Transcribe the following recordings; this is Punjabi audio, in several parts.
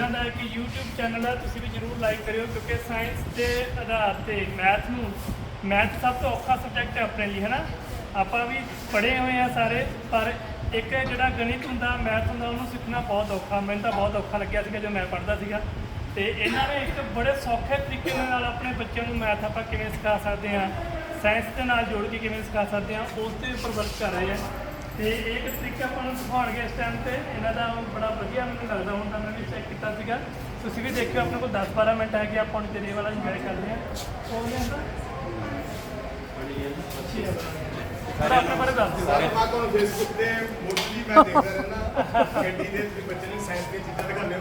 ਇਹਨਾਂ ਦਾ ਇੱਕ YouTube ਚੈਨਲ ਹੈ ਤੁਸੀਂ ਵੀ ਜਰੂਰ ਲਾਈਕ ਕਰਿਓ ਕਿਉਂਕਿ ਸਾਇੰਸ ਦੇ ਆਧਾਰ ਤੇ ਮੈਥ ਨੂੰ ਮੈਥ ਸਭ ਤੋਂ ਔਖਾ ਸਬਜੈਕਟ ਹੈ ਆਪਣੇ ਲਈ, ਹੈ ਨਾ? ਆਪਾਂ ਵੀ ਪੜ੍ਹੇ ਹੋਏ ਆ ਸਾਰੇ, ਪਰ ਇੱਕ ਜਿਹੜਾ ਗਣਿਤ ਹੁੰਦਾ ਮੈਥ ਹੁੰਦਾ, ਉਹਨੂੰ ਸਿੱਖਣਾ ਬਹੁਤ ਔਖਾ। ਮੈਨੂੰ ਤਾਂ ਬਹੁਤ ਔਖਾ ਲੱਗਿਆ ਸੀਗਾ ਜੋ ਮੈਂ ਪੜ੍ਹਦਾ ਸੀਗਾ। ਤੇ ਇਹਨਾਂ ਨੇ ਇੱਕ ਬੜੇ ਸੌਖੇ ਤਰੀਕੇ ਦੇ ਨਾਲ ਆਪਣੇ ਬੱਚਿਆਂ ਨੂੰ ਮੈਥ ਆਪਾਂ ਕਿਵੇਂ ਸਿਖਾ ਸਕਦੇ ਹਾਂ ਸਾਇੰਸ ਦੇ ਨਾਲ ਜੋੜ ਕੇ ਕਿਵੇਂ ਸਿਖਾ ਸਕਦੇ ਹਾਂ, ਉਸ 'ਤੇ ਉੱਪਰ ਕਰ ਰਹੇ ਆ। ਤੇ ਇਹ ਇੱਕ ਤਰੀਕਾ ਆਪਾਂ ਨੂੰ ਸਿਖਾਉਣਗੇ ਇਸ ਟਾਈਮ ਤੇ ਇਹਨਾਂ ਦਾ ਬੜਾ ਵਧੀਆ ਮੈਨੂੰ ਲੱਗਦਾ ਹੁਣ ਤਾਂ ਮੈਂ ਵੀ ਚੈੱਕ ਕੀਤਾ ਸੀਗਾ। ਤੁਸੀਂ ਵੀ ਦੇਖਿਓ ਆਪਣੇ ਕੋਲ 10-12 ਮਿੰਟ ਹੈ ਕਿ ਆਪਾਂ ਹੁਣ ਤੇਰੇ ਵਾਲਾ ਇੰਜੋਏ ਕਰਦੇ ਹਾਂ। ਉਹ ਨੇ ਅੱਛੀ ਹੈ। ਪਰ ਆਪਣੇ ਬਾਰੇ ਦੱਸ ਦਿਓ। ਸਾਰੇ ਮੈਂ ਤੁਹਾਨੂੰ ਫੇਸਬੁੱਕ ਤੇ ਮੋਸਟਲੀ ਮੈਂ ਦੇਖਦਾ ਰਹਿੰਦਾ ਗੱਡੀ ਦੇ ਬੱਚੇ ਨੂੰ ਸਾਇੰਸ ਦੀਆਂ ਚੀਜ਼ਾਂ ਦਿਖਾਉਂਦੇ ਹੋ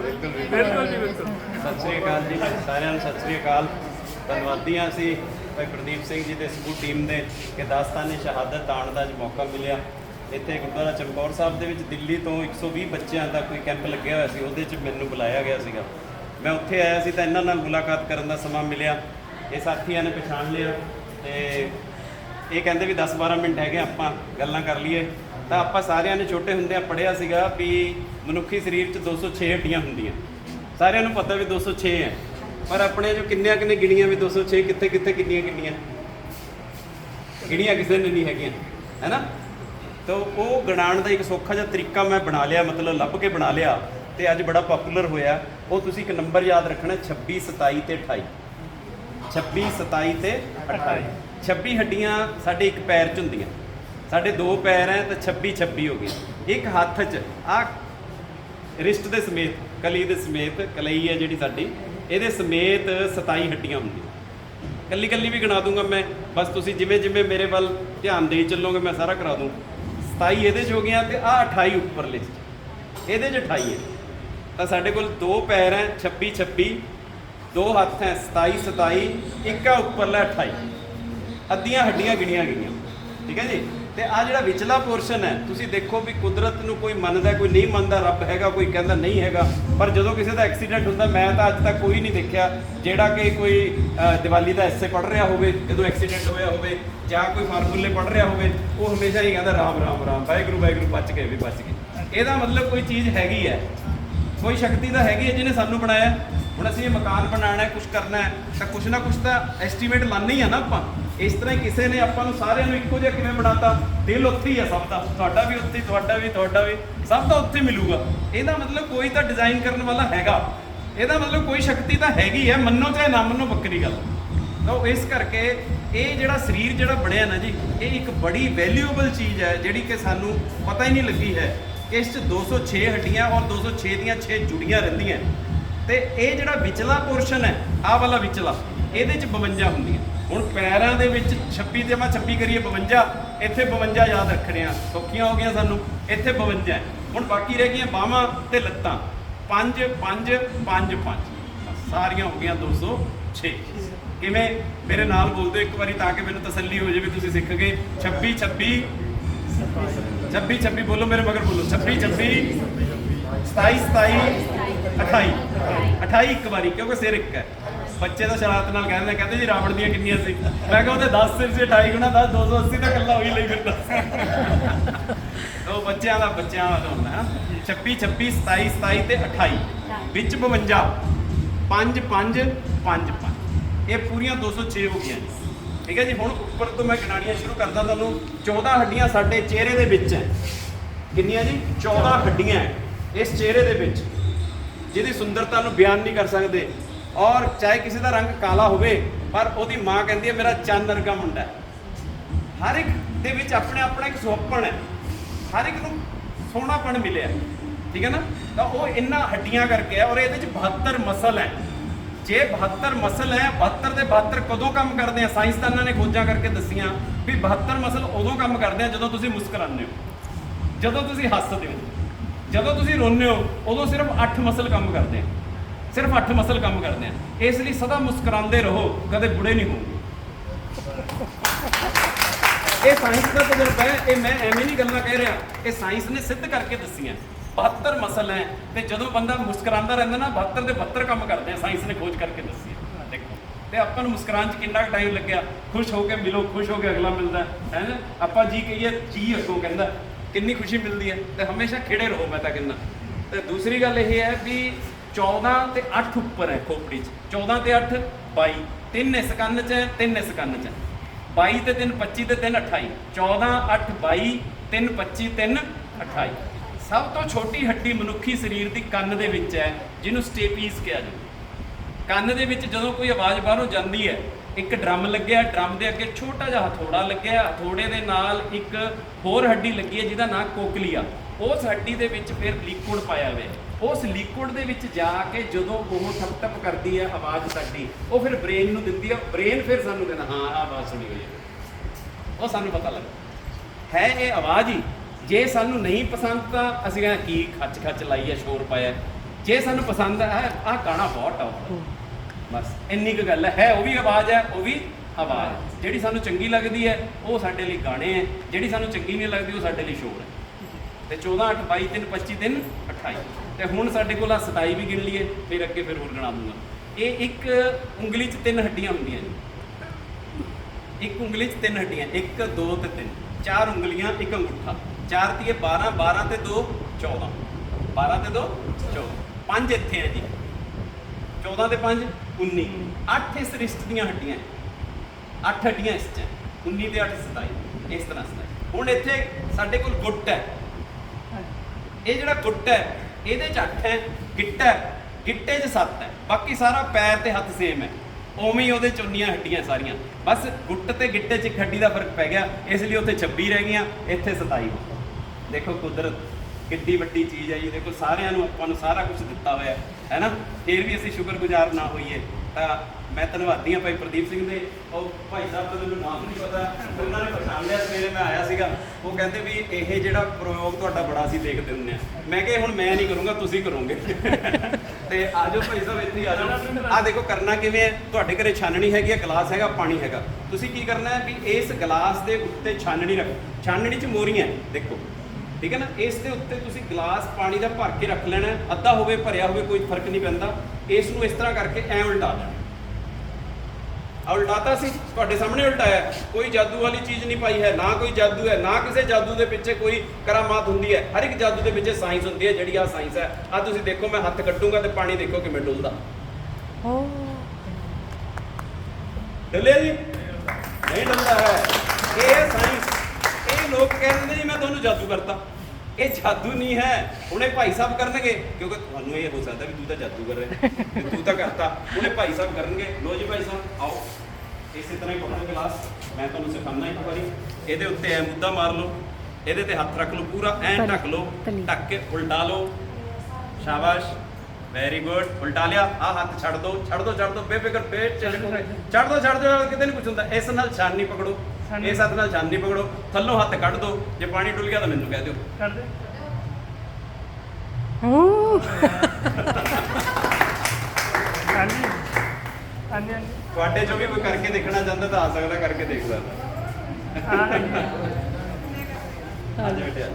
ਬਿਲਕੁਲ ਜੀ ਬਿਲਕੁਲ। ਸਤਿ ਸ੍ਰੀ ਅਕਾਲ ਜੀ ਸਾਰਿਆਂ ਨੂੰ ਸਤਿ ਸ੍ਰੀ ਅਕਾਲ। ਧੰਨਵਾਦੀ ਹਾਂ ਅਸੀਂ ਭਾਈ ਪ੍ਰਦੀਪ ਸਿੰਘ ਜੀ ਦੇ ਸਕੂਲ ਟੀਮ ਦੇ ਕਿ ਦਾਸਤਾਨੇ ਸ਼ਹਾਦਤ ਆਉਣ ਦਾ ਅੱਜ ਮੌਕਾ ਮਿਲਿਆ। ਇੱਥੇ ਗੁਰਦੁਆਰਾ ਚਮਕੌਰ ਸਾਹਿਬ ਦੇ ਵਿੱਚ ਦਿੱਲੀ ਤੋਂ 120 ਬੱਚਿਆਂ ਦਾ ਕੋਈ ਕੈਂਪ ਲੱਗਿਆ ਹੋਇਆ ਸੀ, ਉਹਦੇ 'ਚ ਮੈਨੂੰ ਬੁਲਾਇਆ ਗਿਆ ਸੀਗਾ। ਮੈਂ ਉੱਥੇ ਆਇਆ ਸੀ ਤਾਂ ਇਹਨਾਂ ਨਾਲ ਮੁਲਾਕਾਤ ਕਰਨ ਦਾ ਸਮਾਂ ਮਿਲਿਆ। ਇਹ ਸਾਥੀਆਂ ਨੇ ਪਛਾਣ ਲਿਆ ਤੇ ਇਹ ਕਹਿੰਦੇ ਵੀ 10-12 ਮਿੰਟ ਹੈਗੇ, ਆਪਾਂ ਗੱਲਾਂ ਕਰ ਲਈਏ। ਤਾਂ ਆਪਾਂ ਸਾਰਿਆਂ ਨੇ ਛੋਟੇ ਹੁੰਦਿਆਂ ਪੜ੍ਹਿਆ ਸੀਗਾ ਵੀ ਮਨੁੱਖੀ ਸਰੀਰ 'ਚ 206 ਹੱਡੀਆਂ ਹੁੰਦੀਆਂ। ਸਾਰਿਆਂ ਨੂੰ ਪਤਾ ਵੀ 206 ਹੈ। ਪਰ ਆਪਣੇ ਜੋ ਕਿੰਨੀਆਂ ਕਿੰਨੇ ਗਿਣੀਆਂ ਵੀ 206 ਕਿੱਥੇ ਕਿੱਥੇ ਕਿੰਨੀਆਂ ਕਿੰਨੀਆਂ? ਗਿਣੀਆਂ ਕਿਸੇ ਨੇ ਨਹੀਂ ਹੈਗੀਆਂ ਹੈਨਾ ਤਾਂ ਉਹ ਗਣਾਉਣ ਦਾ ਇੱਕ ਸੌਖਾ ਜਿਹਾ ਤਰੀਕਾ ਮੈਂ ਬਣਾ ਲਿਆ, ਮਤਲਬ ਲੱਭ ਕੇ ਬਣਾ ਲਿਆ ਤੇ ਅੱਜ ਬੜਾ ਪਪੂਲਰ ਹੋਇਆ। ਉਹ ਤੁਸੀਂ ਇੱਕ ਨੰਬਰ ਯਾਦ ਰੱਖਣਾ 26 27 ਤੇ 28 26 27 ਤੇ 28 26 ਹੱਡੀਆਂ ਸਾਡੇ ਇੱਕ ਪੈਰ 'ਚ ਹੁੰਦੀਆਂ। ਸਾਡੇ ਦੋ ਪੈਰ ਐ ਤਾਂ 26 26 ਹੋ ਗਏ ਇੱਕ ਹੱਥ 'ਚ, ਆ ਰਿਸਟ ਦੇ ਸਮੇਤ, ਕਲੀ ਦੇ ਸਮੇਤ, ਕਲਈ ਹੈ ਜਿਹੜੀ ਸਾਡੀ, ਇਹਦੇ ਸਮੇਤ 27 ਹੱਡੀਆਂ ਹੁੰਦੀਆਂ। ਕੱਲੀ ਕੱਲੀ ਵੀ ਗਿਣਾ ਦੂੰਗਾ ਮੈਂ। ਬਸ ਤੁਸੀਂ ਜਿਵੇਂ ਜਿਵੇਂ ਮੇਰੇ ਵੱਲ ਧਿਆਨ ਦੇਈ ਚੱਲੋਗੇ, ਮੈਂ ਸਾਰਾ ਕਰਾ ਦੂੰ। 27 ਇਹਦੇ 'ਚ ਹੋ ਗਈਆਂ ਤੇ ਆ 28 ਉੱਪਰਲੇ 'ਚ। ਇਹਦੇ 'ਚ 28 ਹੈ। ਤਾਂ ਸਾਡੇ ਕੋਲ ਦੋ ਪੈਰ ਹੈ 26 26 ਦੋ ਹੱਥ ਹੈ 27 27 ਇੱਕ ਆ ਉੱਪਰਲਾ 28 ਅੱਧੀਆਂ ਹੱਡੀਆਂ ਗਿਣੀਆਂ ਗਈਆਂ। ਠੀਕ ਹੈ ਜੀ? ਤੇ ਆ ਜਿਹੜਾ ਵਿਚਲਾ ਪੋਰਸ਼ਨ ਹੈ, ਤੁਸੀਂ ਦੇਖੋ ਵੀ ਕੁਦਰਤ ਨੂੰ ਕੋਈ ਮੰਨਦਾ ਕੋਈ ਨਹੀਂ ਮੰਨਦਾ, ਰੱਬ ਹੈਗਾ, ਕੋਈ ਕਹਿੰਦਾ ਨਹੀਂ ਹੈਗਾ। ਪਰ ਜਦੋਂ ਕਿਸੇ ਦਾ ਐਕਸੀਡੈਂਟ ਹੁੰਦਾ, ਮੈਂ ਤਾਂ ਅੱਜ ਤੱਕ ਕੋਈ ਨਹੀਂ ਦੇਖਿਆ ਜਿਹੜਾ ਕਿ ਕੋਈ ਦੀਵਾਲੀ ਦਾ ਐਸੇ ਪੜ ਰਿਹਾ ਹੋਵੇ, ਜਦੋਂ ਐਕਸੀਡੈਂਟ ਹੋਇਆ ਹੋਵੇ, ਜਾਂ ਕੋਈ ਫਾਰਮੂਲੇ ਪੜ ਰਿਹਾ ਹੋਵੇ, ਉਹ ਹਮੇਸ਼ਾ ਹੀ ਕਹਿੰਦਾ, ਰਾਮ ਰਾਮ ਰਾਮ, ਵਾਹਿਗੁਰੂ ਵਾਹਿਗੁਰੂ, ਬਚ ਗਏ ਵੀ ਬਚ ਗਏ। ਇਹਦਾ ਮਤਲਬ ਕੋਈ ਚੀਜ਼ ਹੈਗੀ ਹੈ। ਕੋਈ ਸ਼ਕਤੀ ਤਾਂ ਹੈਗੀ ਹੈ ਜਿਹਨੇ ਸਾਨੂੰ ਬਣਾਇਆ। ਹੁਣ ਅਸੀਂ ਇਹ ਮਕਾਨ ਬਣਾਉਣਾ ਹੈ ਕੁਝ ਕਰਨਾ ਹੈ, ਤਾਂ ਕੁਝ ਨਾ ਕੁਝ ਤਾਂ ਐਸਟੀਮੇਟ ਲਾਣਾ ਹੀ ਆ ਨਾ ਆਪਾਂ। ਇਸ ਤਰ੍ਹਾਂ ਹੀ ਕਿਸੇ ਨੇ ਆਪਾਂ ਨੂੰ ਸਾਰਿਆਂ ਨੂੰ ਇੱਕੋ ਜਿਹਾ ਕਿਵੇਂ ਬਣਾਤਾ? ਦਿਲ ਉੱਥੇ ਹੀ ਆ ਸਭ ਦਾ। ਤੁਹਾਡਾ ਵੀ ਉੱਥੇ, ਤੁਹਾਡਾ ਵੀ ਤੁਹਾਡਾ ਵੀ। ਸਭ ਦਾ ਉੱਥੇ ਮਿਲੂਗਾ। ਇਹਦਾ ਮਤਲਬ ਕੋਈ ਤਾਂ ਡਿਜ਼ਾਈਨ ਕਰਨ ਵਾਲਾ ਹੈਗਾ। ਇਹਦਾ ਮਤਲਬ ਕੋਈ ਸ਼ਕਤੀ ਤਾਂ ਹੈਗੀ ਹੈ ਮੰਨੋ ਚਾਹੇ ਨਾ ਮੰਨੋ ਬੱਕਰੀ ਗੱਲ। ਤਾਂ ਇਸ ਕਰਕੇ ਇਹ ਜਿਹੜਾ ਸਰੀਰ ਜਿਹੜਾ ਬਣਿਆ ਨਾ ਜੀ, ਇਹ ਇੱਕ ਬੜੀ ਵੈਲਿਊਏਬਲ ਚੀਜ਼ ਹੈ, ਜਿਹੜੀ ਕਿ ਸਾਨੂੰ ਪਤਾ ਹੀ ਨਹੀਂ ਲੱਗੀ ਹੈ। ਇਸ 'ਚ 206 ਹੱਡੀਆਂ ਔਰ 206 ਦੀਆਂ 6 ਜੁੜੀਆਂ ਰਹਿੰਦੀਆਂ। ਤੇ ਇਹ ਜਿਹੜਾ ਵਿਚਲਾ ਪੋਰਸ਼ਨ ਹੈ, ਆਹ ਵਾਲਾ ਵਿਚਲਾ, ਇਹਦੇ 'ਚ 52 ਹੁੰਦੀਆਂ। ਹੁਣ ਪੈਰਾਂ ਦੇ ਵਿੱਚ 26 ਤੇ ਮੈਂ 26 ਕਰੀਏ 52 ਇੱਥੇ 52 ਯਾਦ ਰੱਖਣੇ ਆ। ਸੌਖੀਆਂ ਹੋ ਗਈਆਂ ਸਾਨੂੰ, ਇੱਥੇ 52 ਹੁਣ ਬਾਕੀ ਰਹਿ ਗਈਆਂ ਬਾਹਾਂ ਤੇ ਲੱਤਾਂ। 5 5 5 5 ਸਾਰੀਆਂ ਹੋ ਗਈਆਂ 206 ਕਿਵੇਂ? ਮੇਰੇ ਨਾਲ ਬੋਲ ਦਿਓ ਇੱਕ ਵਾਰੀ ਤਾਂ ਕਿ ਮੈਨੂੰ ਤਸੱਲੀ ਹੋ ਜਾਵੇ, ਤੁਸੀਂ ਸਿੱਖ ਗਏ। 26 26 26 26 ਬੋਲੋ ਮੇਰੇ ਮਗਰ ਬੋਲੋ। 26 26 27 27 28 28 ਇੱਕ ਵਾਰੀ, ਕਿਉਂਕਿ ਸਿਰ ਇੱਕ ਹੈ। ਬੱਚੇ ਤਾਂ ਸ਼ਰਾਰਤ ਨਾਲ ਕਹਿੰਦੇ ਕਹਿੰਦੇ ਜੀ ਰਾਵਣ ਦੀਆਂ ਕਿੰਨੀਆਂ ਸੀ। ਮੈਂ ਕਿਹਾ ਉਹਦੇ 10 ਸਿਰ ਸੀ 28 ਗੁਣਾ 10 280 ਤਾਂ ਇਕੱਲਾ ਹੋਈ ਲਈ ਫਿਰਦਾ। ਉਹ ਬੱਚਿਆਂ ਦਾ ਬੱਚਿਆਂ ਦਾ ਹੁੰਦਾ ਹੈ 26 26 27 27 ਤੇ 28 ਵਿੱਚ 52 5 5 5 5 ਇਹ ਪੂਰੀਆਂ 206 ਹੋ ਗਈਆਂ ਠੀਕ ਹੈ ਜੀ, ਹੁਣ ਉੱਪਰ ਤੋਂ ਮੈਂ ਗਿਣਾਣੀਆਂ ਸ਼ੁਰੂ ਕਰਦਾ ਤੁਹਾਨੂੰ। 14 ਹੱਡੀਆਂ ਸਾਡੇ ਚਿਹਰੇ ਦੇ ਵਿੱਚ ਹੈ। ਕਿੰਨੀਆਂ ਜੀ? 14 ਹੱਡੀਆਂ ਇਸ ਚਿਹਰੇ ਦੇ ਵਿੱਚ। ਜਿਹਦੀ ਸੁੰਦਰਤਾ ਨੂੰ ਬਿਆਨ ਨਹੀਂ ਕਰ ਸਕਦੇ। ਔਰ ਚਾਹੇ ਕਿਸੇ ਦਾ ਰੰਗ ਕਾਲਾ ਹੋਵੇ, ਪਰ ਉਹਦੀ ਮਾਂ ਕਹਿੰਦੀ ਹੈ, ਮੇਰਾ ਚੰਨ ਵਰਗਾ ਮੁੰਡਾ ਹੈ। ਹਰ ਇੱਕ ਦੇ ਵਿੱਚ ਆਪਣੇ ਆਪਣਾ ਇੱਕ ਸੁਹੱਪਣ ਹੈ। ਹਰ ਇੱਕ ਨੂੰ ਸੋਹਣਾਪਣ ਮਿਲਿਆ ਠੀਕ ਹੈ ਨਾ? ਤਾਂ ਉਹ ਇੰਨਾ ਹੱਡੀਆਂ ਕਰਕੇ ਹੈ ਔਰ ਇਹਦੇ ਵਿੱਚ 72 ਮਸਲ ਹੈ। ਜੇ 72 ਮਸਲ ਹੈ 72 ਦੇ 72 ਕਦੋਂ ਕੰਮ ਕਰਦੇ ਆ? ਸਾਇੰਸਦਾਨਾਂ ਨੇ ਖੋਜਾਂ ਕਰਕੇ ਦੱਸੀਆਂ ਵੀ 72 ਮਸਲ ਉਦੋਂ ਕੰਮ ਕਰਦੇ ਆ ਜਦੋਂ ਤੁਸੀਂ ਮੁਸਕਰਾਉਂਦੇ ਹੋ। ਜਦੋਂ ਤੁਸੀਂ ਹੱਸਦੇ ਹੋ। ਜਦੋਂ ਤੁਸੀਂ ਰੋਂਦੇ ਹੋ, ਉਦੋਂ ਸਿਰਫ 8 ਮਸਲ ਕੰਮ ਕਰਦੇ ਆ। ਸਿਰਫ 8 ਮਸਲ ਕੰਮ ਕਰਦੇ ਆ। ਇਸ ਲਈ ਸਦਾ ਮੁਸਕਰਾਉਂਦੇ ਰਹੋ, ਕਦੇ ਬੁੜੇ ਨਹੀਂ ਹੋਵੋਗੇ। ਇਹ ਸਾਇੰਸ ਦਾ ਤਜਰਬਾ ਹੈ, ਇਹ ਮੈਂ ਐਵੇਂ ਨਹੀਂ ਗੱਲਾਂ ਕਹਿ ਰਿਹਾ। ਇਹ ਸਾਇੰਸ ਨੇ ਸਿੱਧ ਕਰਕੇ ਦੱਸੀਆਂ 72 ਮਸਲ ਹੈ ਤੇ ਜਦੋਂ ਬੰਦਾ ਮੁਸਕਰਾਉਂਦਾ ਰਹਿੰਦਾ ਨਾ 72 ਦੇ 72 ਕੰਮ ਕਰਦੇ ਆ ਸਾਇੰਸ ਨੇ ਖੋਜ ਕਰਕੇ ਦੱਸੀ ਦੇਖੋ, ਤੇ ਆਪਾਂ ਨੂੰ ਮੁਸਕਰਾਉਣ 'ਚ ਕਿੰਨਾ ਟਾਈਮ ਲੱਗਿਆ? ਖੁਸ਼ ਹੋ ਕੇ ਮਿਲੋ, ਖੁਸ਼ ਹੋ ਕੇ ਅਗਲਾ ਮਿਲਦਾ ਹੈ। ਨਾ ਆਪਾਂ ਜੀ ਕਹੀਏ, ਜੀ ਅੱਗੋਂ ਕਹਿੰਦਾ, ਕਿੰਨੀ ਖੁਸ਼ੀ ਮਿਲਦੀ ਹੈ। ਤੇ ਹਮੇਸ਼ਾ ਖਿੜੇ ਰਹੋ ਮੈਂ ਤਾਂ ਕਹਿੰਦਾ। ਤੇ ਦੂਸਰੀ ਗੱਲ ਇਹ ਹੈ ਵੀ 14 ਤੇ 8 ਉੱਪਰ ਹੈ ਖੋਪੜੀ 'ਚ। 14 ਤੇ 8 22 ਤਿੰਨ ਇਸ ਕੰਨ 'ਚ ਹੈ, ਤਿੰਨ ਇਸ ਕੰਨ 'ਚ ਹੈ। 22 ਤੇ 3 25 ਤੇ 3 28 14 8 22 3 25 3 28 ਸਭ ਤੋਂ ਛੋਟੀ ਹੱਡੀ ਮਨੁੱਖੀ ਸਰੀਰ ਦੀ ਕੰਨ ਦੇ ਵਿੱਚ ਹੈ, ਜਿਹਨੂੰ ਸਟੇਪੀਸ ਕਿਹਾ ਜਾਂਦਾ ਕੰਨ ਦੇ ਵਿੱਚ ਜਦੋਂ ਕੋਈ ਆਵਾਜ਼ ਬਾਹਰੋਂ ਜਾਂਦੀ ਹੈ, ਇੱਕ ਡਰਮ ਲੱਗਿਆ, ਡਰਮ ਦੇ ਅੱਗੇ ਛੋਟਾ ਜਿਹਾ ਹਥੋੜਾ ਲੱਗਿਆ, ਹਥੋੜੇ ਦੇ ਨਾਲ ਇੱਕ ਹੋਰ ਹੱਡੀ ਲੱਗੀ ਹੈ ਜਿਹਦਾ ਨਾਮ ਕੋਕਲੀਆ। ਉਸ ਹੱਡੀ ਦੇ ਵਿੱਚ ਫਿਰ ਲਿਕੁਇਡ ਪਾਇਆ ਹੋਇਆ ਹੈ। ਉਸ ਲਿਕੁਇਡ ਦੇ ਵਿੱਚ ਜਾ ਕੇ ਜਦੋਂ ਉਹ ਠਪ ਠਪ ਕਰਦੀ ਹੈ ਆਵਾਜ਼ ਸਾਡੀ ਉਹ ਫਿਰ ਬ੍ਰੇਨ ਨੂੰ ਦਿੰਦੀ ਹੈ ਬ੍ਰੇਨ ਫਿਰ ਸਾਨੂੰ ਕਹਿੰਦਾ ਹਾਂ ਆਵਾਜ਼ ਸੁਣੀ ਹੋਈ ਹੈ। ਉਹ ਸਾਨੂੰ ਪਤਾ ਲੱਗਾ। ਹੈ ਇਹ ਆਵਾਜ਼ ਹੀ। ਜੇ ਸਾਨੂੰ ਨਹੀਂ ਪਸੰਦ ਤਾਂ ਅਸੀਂ ਕਹਿੰਦੇ ਕੀ ਖੱਚ ਖੱਚ ਲਾਈ ਹੈ ਸ਼ੋਰ ਪਾਇਆ। ਜੇ ਸਾਨੂੰ ਪਸੰਦ ਹੈ ਆਹ ਗਾਣਾ ਬਹੁਤ ਟੌਪ ਹੈ। ਬਸ ਇੰਨੀ ਕੁ ਗੱਲ ਹੈ। ਹੈ ਉਹ ਵੀ ਆਵਾਜ਼ ਹੈ ਉਹ ਵੀ ਆਵਾਜ਼। ਜਿਹੜੀ ਸਾਨੂੰ ਚੰਗੀ ਲੱਗਦੀ ਹੈ ਉਹ ਸਾਡੇ ਲਈ ਗਾਣੇ ਹੈ। ਜਿਹੜੀ ਸਾਨੂੰ ਚੰਗੀ ਨਹੀਂ ਲੱਗਦੀ ਉਹ ਸਾਡੇ ਲਈ ਸ਼ੋਰ ਹੈ। ਤੇ 14 8 22 3 25 ਦਿਨ 28 ਤੇ ਹੁਣ ਸਾਡੇ ਕੋਲ ਆ 27 ਵੀ ਗਿਣ ਲਈਏ, ਫਿਰ ਅੱਗੇ ਫਿਰ ਹੋਰ ਗਣਾ ਦੂੰਗਾ ਇਹ ਇੱਕ ਉਂਗਲੀ 'ਚ ਤਿੰਨ ਹੱਡੀਆਂ ਹੁੰਦੀਆਂ ਜੀ ਇੱਕ ਉਂਗਲੀ 'ਚ ਤਿੰਨ ਹੱਡੀਆਂ 1 2 ਤੇ 3 ਚਾਰ ਉਂਗਲੀਆਂ, ਇੱਕ ਅੰਗੂਠਾ। ਚਾਰ ਤੀਏ 12 12 ਤੇ 2 14 12 ਤੇ 2 14 ਪੰਜ ਇੱਥੇ ਹੈ ਜੀ। 14 ਤੇ 5 19 8 ਇਸ ਰਿਸਟ ਦੀਆਂ ਹੱਡੀਆਂ 8 ਹੱਡੀਆਂ ਇਸ 'ਚ ਹੈ। 19 ਤੇ 8 27 ਇਸ ਤਰ੍ਹਾਂ 27 ਹੁਣ ਇੱਥੇ ਸਾਡੇ ਕੋਲ ਗੁੱਟ ਹੈ। ਇਹ ਜਿਹੜਾ ਗੁੱਟ ਹੈ, ਇਹਦੇ 'ਚ 8 ਹੈ, ਗਿੱਟਾ ਹੈ, ਗਿੱਟੇ 'ਚ 7 ਹੈ। ਬਾਕੀ ਸਾਰਾ ਪੈਰ ਤੇ ਹੱਥ ਸੇਮ ਹੈ। ਉਵੇਂ ਹੀ ਉਹਦੇ 'ਚ ਉਨੀਆਂ ਹੱਡੀਆਂ ਸਾਰੀਆਂ। ਬਸ ਗੁੱਟ ਤੇ ਗਿੱਟੇ 'ਚ ਇੱਕ ਹੱਡੀ ਦਾ ਫ਼ਰਕ ਪੈ ਗਿਆ। ਇਸ ਲਈ ਉੱਥੇ 26 ਰਹਿ ਗਈਆਂ, ਇੱਥੇ 27 ਦੇਖੋ ਕੁਦਰਤ ਕਿੱਡੀ ਵੱਡੀ ਚੀਜ਼ ਹੈ ਜੀ। ਦੇਖੋ ਸਾਰਿਆਂ ਨੂੰ ਆਪਾਂ ਨੂੰ ਸਾਰਾ ਕੁਝ ਦਿੱਤਾ ਹੋਇਆ ਹੈ ਨਾ? ਫਿਰ ਵੀ ਅਸੀਂ ਸ਼ੁਕਰਗੁਜ਼ਾਰ ਨਾ ਹੋਈਏ। ਤਾਂ ਮੈਂ ਧੰਨਵਾਦੀ ਹਾਂ ਭਾਈ ਪ੍ਰਦੀਪ ਸਿੰਘ ਦੇ। ਉਹ ਭਾਈ ਸਾਹਿਬ ਦਾ ਮੈਨੂੰ ਨਾਮ ਨਹੀਂ ਪਤਾ। ਉਹਨਾਂ ਨੇ ਪਛਾਣ ਲਿਆ ਸਵੇਰੇ ਮੈਂ ਆਇਆ ਸੀਗਾ। ਉਹ ਕਹਿੰਦੇ ਵੀ ਇਹ ਜਿਹੜਾ ਪ੍ਰਯੋਗ ਤੁਹਾਡਾ ਬੜਾ ਸੀ, ਦੇਖਦੇ ਹੁੰਦੇ ਆ। ਮੈਂ ਕਿਹਾ ਹੁਣ ਮੈਂ ਨਹੀਂ ਕਰੂੰਗਾ, ਤੁਸੀਂ ਕਰੋਗੇ। ਤੇ ਆਜੋ ਭਾਈ ਸਾਹਿਬ, ਇੱਥੇ ਆ ਜਾਓ ਆ ਦੇਖੋ, ਕਰਨਾ ਕਿਵੇਂ ਹੈ? ਤੁਹਾਡੇ ਘਰੇ ਛਾਨਣੀ ਹੈਗੀ ਹੈ ਗਲਾਸ ਹੈਗਾ, ਪਾਣੀ ਹੈਗਾ। ਤੁਸੀਂ ਕੀ ਕਰਨਾ ਹੈ ਵੀ ਇਸ ਗਲਾਸ ਦੇ ਉੱਤੇ ਛਾਨਣੀ ਰੱਖ। ਛਾਨਣੀ 'ਚ ਮੋਰੀਆਂ ਦੇਖੋ। ਠੀਕ ਹੈ ਨਾ? ਇਸ ਦੇ ਉੱਤੇ ਤੁਸੀਂ ਗਲਾਸ ਪਾਣੀ ਦਾ ਭਰ ਕੇ ਰੱਖ ਲੈਣਾ ਹੈ। ਅੱਧਾ ਹੋਵੇ ਭਰਿਆ ਹੋਵੇ ਕੋਈ ਫ਼ਰਕ ਨਹੀਂ ਪੈਂਦਾ। ਇਸ ਨੂੰ ਇਸ ਤਰ੍ਹਾਂ ਕਰਕੇ ਐ ਉਲਟਾ ਦੇਣਾ। ਆ ਉਲਟਾਤਾ ਸੀ ਤੁਹਾਡੇ ਸਾਹਮਣੇ ਉਲਟਾਇਆ। ਕੋਈ ਜਾਦੂ ਵਾਲੀ ਚੀਜ਼ ਨਹੀਂ ਪਾਈ ਹੈ ਨਾ ਕੋਈ ਜਾਦੂ ਹੈ ਨਾ ਕਿਸੇ ਜਾਦੂ ਦੇ ਪਿੱਛੇ ਕੋਈ ਕਰਾਮਾਤ ਹੁੰਦੀ ਹੈ। ਹਰ ਇੱਕ ਜਾਦੂ ਦੇ ਪਿੱਛੇ ਸਾਇੰਸ ਹੁੰਦੀ ਹੈ ਜਿਹੜੀ ਆ ਸਾਇੰਸ ਹੈ। ਆ ਤੁਸੀਂ ਦੇਖੋ ਮੈਂ ਹੱਥ ਕੱਟੂੰਗਾ ਤੇ ਪਾਣੀ ਦੇਖੋ ਕਿਵੇਂ ਡੁੱਲਦਾ। ਓ। ਡੁੱਲਿਆ ਜੀ? ਨਹੀਂ ਡੁੱਲਦਾ ਹੈ। ਇਹ ਸਾਇੰਸ ਲੋਕ ਕਹਿੰਦੇ ਜੀ ਮੈਂ ਤੁਹਾਨੂੰ ਜਾਦੂ ਕਰਤਾ। ਇਹ ਜਾਦੂ ਨਹੀਂ ਹੈ। ਹੁਣੇ ਭਾਈ ਸਾਹਿਬ ਕਰਨਗੇ ਕਿਉਂਕਿ ਤੁਹਾਨੂੰ ਇਹ ਹੋ ਸਕਦਾ ਵੀ ਤੂੰ ਤਾਂ ਜਾਦੂ ਕਰ ਰਿਹਾ ਤੇ ਤੂੰ ਤਾਂ ਕਰਤਾ। ਹੁਣੇ ਭਾਈ ਸਾਹਿਬ ਕਰਨਗੇ। ਲੋ ਜੀ ਭਾਈ ਸਾਹਿਬ ਆਓ। ਇਸੇ ਤਰ੍ਹਾਂ ਹੀ ਪਕੜੋ ਗਲਾਸ। ਮੈਂ ਤੁਹਾਨੂੰ ਸਿਖਾਉਣਾ ਇੱਕ ਵਾਰੀ। ਇਹਦੇ ਉੱਤੇ ਐ ਮੁੱਦਾ ਮਾਰ ਲਓ। ਇਹਦੇ ਤੇ ਹੱਥ ਰੱਖ ਲਓ ਪੂਰਾ। ਐ ਢੱਕ ਲਓ। ਢੱਕ ਕੇ ਉਲਟਾ ਲਓ। ਸ਼ਾਬਾਸ਼। ਵੈਰੀ ਗੁੱਡ ਉਲਟਾ ਲਿਆ। ਆ ਹੱਥ ਛੱਡ ਦੋ ਛੱਡ ਦੋ ਛੱਡ ਦੋ। ਬੇਫਿਕਰ ਚੱਲ ਛੱਡ ਦੋ ਛੱਡ ਦੋ ਕਿਤੇ ਨਹੀਂ ਕੁਝ ਹੁੰਦਾ। ਇਸ ਨਾਲ ਛਾਨਣੀ ਪਕੜੋ। ਇਸ ਹੱਥ ਨਾਲ ਛਾਨਣੀ ਪਕੜੋ। ਥੱਲੋਂ ਹੱਥ ਕੱਢ ਦੋ। ਜੇ ਪਾਣੀ ਡੁੱਲ ਗਿਆ ਤਾਂ ਮੈਨੂੰ ਕਹਿ ਦਿਓ। ਕਰ ਦੇ। ਹਾਂਜੀ। ਹਾਂਜੀ ਤੁਹਾਡੇ ਚੋਂ ਵੀ ਕੋਈ ਕਰਕੇ ਦੇਖਣਾ ਚਾਹੁੰਦਾ ਤਾਂ ਆ ਸਕਦਾ ਕਰਕੇ ਦੇਖ ਸਕਦਾ ਹਾਂ ਹਾਂਜੀ। ਆ ਜਾ ਬੇਟੇ ਆ ਜਾ।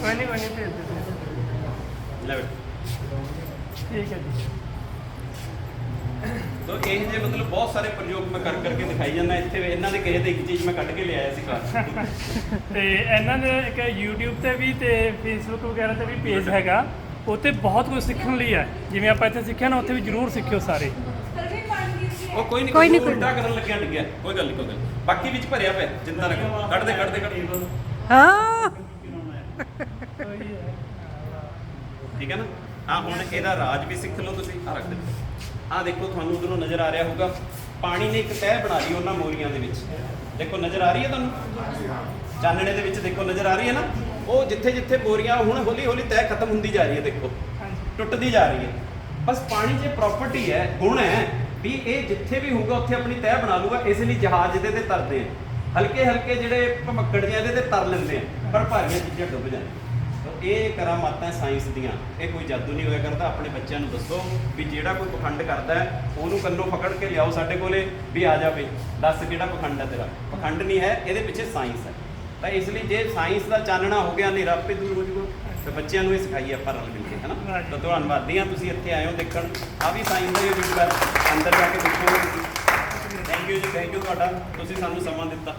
ਕੋਈ ਨਹੀਂ ਕੋਈ ਨਹੀਂ ਭੇਜ ਦੇ ਲੈ ਬੇਟੇ। ਠੀਕ ਹੈ ਜੀ ਤੋ ਇਹ ਜੇ ਮਤਲਬ ਬਹੁਤ ਸਾਰੇ ਪ੍ਰਯੋਗ ਮੈਂ ਕਰ ਕਰਕੇ ਦਿਖਾਈ ਜਾਂਦਾ ਇੱਥੇ ਇਹਨਾਂ ਦੇ ਕਿਸੇ ਤੇ ਇੱਕ ਚੀਜ਼ ਮੈਂ ਕੱਢ ਕੇ ਲਿਆਇਆ ਸੀ ਘਰ ਤੇ। ਇਹਨਾਂ ਦੇ ਇੱਕ YouTube ਤੇ ਵੀ ਤੇ Facebook ਵਗੈਰਾ ਤੇ ਵੀ ਪੇਜ ਹੈਗਾ ਉੱਥੇ ਬਹੁਤ ਕੁਝ ਸਿੱਖਣ ਲਈ ਹੈ। ਜਿਵੇਂ ਆਪਾਂ ਇੱਥੇ ਸਿੱਖਿਆ ਨਾ ਉੱਥੇ ਵੀ ਜ਼ਰੂਰ ਸਿੱਖਿਓ ਸਾਰੇ। ਉਹ ਕੋਈ ਨਹੀਂ ਕੋਈ ਨੀ, ਕੋਈ ਕੋਈ ਉਲਟਾ ਕਰਨ ਲੱਗਿਆ ਡਿੱਗਿਆ। ਕੋਈ ਗੱਲ ਨਹੀਂ ਕੋਈ ਗੱਲ ਨੀ। ਬਾਕੀ ਵਿੱਚ ਭਰਿਆ ਪਿਆ ਚਿੰਤਾ ਨਾ ਕਰੋ ਕੱਢ ਦੇ ਕੱਢ ਦੇ ਕੱਢ ਦੇ। ਹਾਂ ਕੋਈ ਹੈ। ਠੀਕ ਹੈ ਨਾ? ਆ ਹੁਣ ਇਹਦਾ ਰਾਜ ਵੀ ਸਿੱਖ ਲਓ ਤੁਸੀਂ। ਆ ਰੱਖ ਦੇ ਆ ਦੇਖੋ ਤੁਹਾਨੂੰ ਉਧਰੋਂ ਨਜ਼ਰ ਆ ਰਿਹਾ ਹੋਊਗਾ। ਪਾਣੀ ਨੇ ਇੱਕ ਤਹਿ ਬਣਾ ਲਈ ਉਹਨਾਂ ਮੋਰੀਆਂ ਦੇ ਵਿੱਚ। ਦੇਖੋ ਨਜ਼ਰ ਆ ਰਹੀ ਹੈ ਤੁਹਾਨੂੰ? ਚਾਨਣੇ ਦੇ ਵਿੱਚ ਦੇਖੋ ਨਜ਼ਰ ਆ ਰਹੀ ਹੈ ਨਾ? ਉਹ ਜਿੱਥੇ ਜਿੱਥੇ ਬੋਰੀਆਂ ਹੁਣ ਹੌਲੀ ਹੌਲੀ ਤਹਿ ਖਤਮ ਹੁੰਦੀ ਜਾ ਰਹੀ ਹੈ ਦੇਖੋ। ਟੁੱਟਦੀ ਜਾ ਰਹੀ ਹੈ। ਬਸ ਪਾਣੀ 'ਚ ਪ੍ਰਾਪਰਟੀ ਹੈ ਗੁਣ ਹੈ ਵੀ ਇਹ ਜਿੱਥੇ ਵੀ ਹੋਊਗਾ ਉੱਥੇ ਆਪਣੀ ਤਹਿ ਬਣਾ ਲੂਗਾ ਇਸ ਲਈ ਜਹਾਜ਼ ਇਹਦੇ ਤੇ ਤਰਦੇ ਆ। ਹਲਕੇ ਹਲਕੇ ਜਿਹੜੇ ਭਮੱਕੜ ਜਿਹੇ ਇਹਦੇ ਤੇ ਤਰ ਲੈਂਦੇ ਆ ਪਰ ਭਾਰੀਆਂ ਚੀਜ਼ਾਂ ਡੁੱਬ ਜਾਂਦੀਆਂ। ਇਹ ਕਰਾਮਾਤਾਂ ਸਾਇੰਸ ਦੀਆਂ। ਇਹ ਕੋਈ ਜਾਦੂ ਨਹੀਂ ਹੋਇਆ ਕਰਦਾ ਆਪਣੇ ਬੱਚਿਆਂ ਨੂੰ ਦੱਸੋ ਵੀ ਜਿਹੜਾ ਕੋਈ ਪਖੰਡ ਕਰਦਾ ਹੈ ਉਹਨੂੰ ਕੰਨੋਂ ਪਕੜ ਕੇ ਲਿਆਓ ਸਾਡੇ ਕੋਲੇ ਵੀ ਆ ਜਾ ਬਈ ਦੱਸ ਕਿਹੜਾ ਪਖੰਡ ਹੈ ਤੇਰਾ? ਪਖੰਡ ਨਹੀਂ ਹੈ ਇਹਦੇ ਪਿੱਛੇ ਸਾਇੰਸ ਹੈ। ਤਾਂ ਇਸ ਲਈ ਜੇ ਸਾਇੰਸ ਦਾ ਚਾਨਣਾ ਹੋ ਗਿਆ ਹਨੇਰਾ ਆਪੇ ਦੂਰ ਹੋ ਜਾਊਗਾ। ਤੇ ਬੱਚਿਆਂ ਨੂੰ ਇਹ ਸਿਖਾਈਏ ਆਪਾਂ ਰਲ ਮਿਲ ਕੇ ਹੈਨਾ। ਤਾਂ ਧੰਨਵਾਦੀ ਹਾਂ ਤੁਸੀਂ ਇੱਥੇ ਆਏ ਹੋ ਦੇਖਣ। ਆ ਵੀ ਸਾਇੰਸ ਦਾ ਹੀ ਵੀਡੀਓ ਹੈ। ਅੰਦਰ ਜਾ ਕੇ ਦੇਖੋ। ਥੈਂਕ ਯੂ ਜੀ ਥੈਂਕ ਯੂ ਤੁਹਾਡਾ। ਤੁਸੀਂ ਸਾਨੂੰ ਸਮਾਂ ਦਿੱਤਾ।